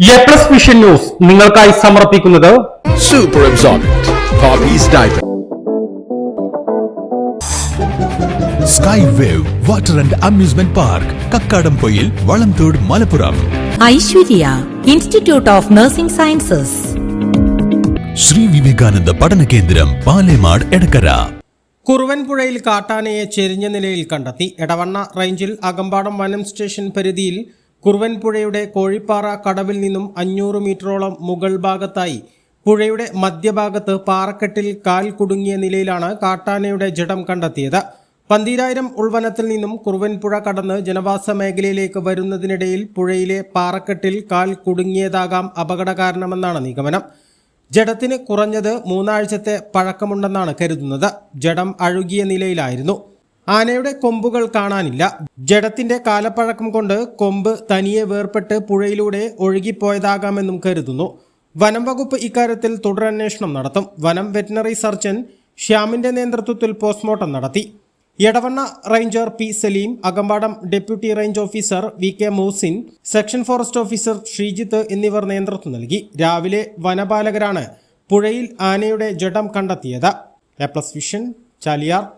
A plus vision news നിങ്ങൾക്കായി സമർപ്പിക്കുന്നത് super absorbent. Sky Wave Water and Amusement Park Kakkadampoyil Valamthode Malappuram Aishwarya Institute of Nursing Sciences Sri Vivekananda പഠന കേന്ദ്രം പാലേമാട് എടക്കര കുറുവൻപുഴയിൽ കാട്ടാനയെ ചെരിഞ്ഞ നിലയിൽ കണ്ടെത്തി. എടവണ്ണ റേഞ്ചിൽ അകമ്പാടം വനം സ്റ്റേഷൻ പരിധിയിൽ കുറുവൻപുഴയുടെ കോഴിപ്പാറ കടവിൽ നിന്നും അഞ്ഞൂറ് മീറ്ററോളം മുകൾ ഭാഗത്തായി പുഴയുടെ മധ്യഭാഗത്ത് പാറക്കെട്ടിൽ കാൽ കുടുങ്ങിയ നിലയിലാണ് കാട്ടാനയുടെ ജഡം കണ്ടെത്തിയത്. പന്തീരായിരം ഉൾവനത്തിൽ നിന്നും കുറുവൻപുഴ കടന്ന് ജനവാസ മേഖലയിലേക്ക് വരുന്നതിനിടയിൽ പുഴയിലെ പാറക്കെട്ടിൽ കാൽ കുടുങ്ങിയതാകാം അപകട കാരണമെന്നാണ് നിഗമനം. ജഡത്തിന് കുറഞ്ഞത് മൂന്നാഴ്ചത്തെ പഴക്കമുണ്ടെന്നാണ് കരുതുന്നത്. ജഡം അഴുകിയ നിലയിലായിരുന്നു. ആനയുടെ കൊമ്പുകൾ കാണാനില്ല. ജഡത്തിന്റെ കാലപ്പഴക്കം കൊണ്ട് കൊമ്പ് തനിയെ വേർപെട്ട് പുഴയിലൂടെ ഒഴുകിപ്പോയതാകാമെന്നും കരുതുന്നു. വനം വകുപ്പ് ഇക്കാര്യത്തിൽ തുടരന്വേഷണം നടത്തും. വനം വെറ്റിനറി സർജൻ ശ്യാമിന്റെ നേതൃത്വത്തിൽ പോസ്റ്റ്മോർട്ടം നടത്തി. Edavanna ranger P Saleem Akampadam deputy range officer V K Moosin section forest officer Sreejith എന്നിവർ നേതൃത്വം നൽകി. രാവിലെ വനപാലകരാണ് പുഴയിൽ ആനയുടെ ജഡം കണ്ടെത്തിയത്. A Plus Vision Chaliyar.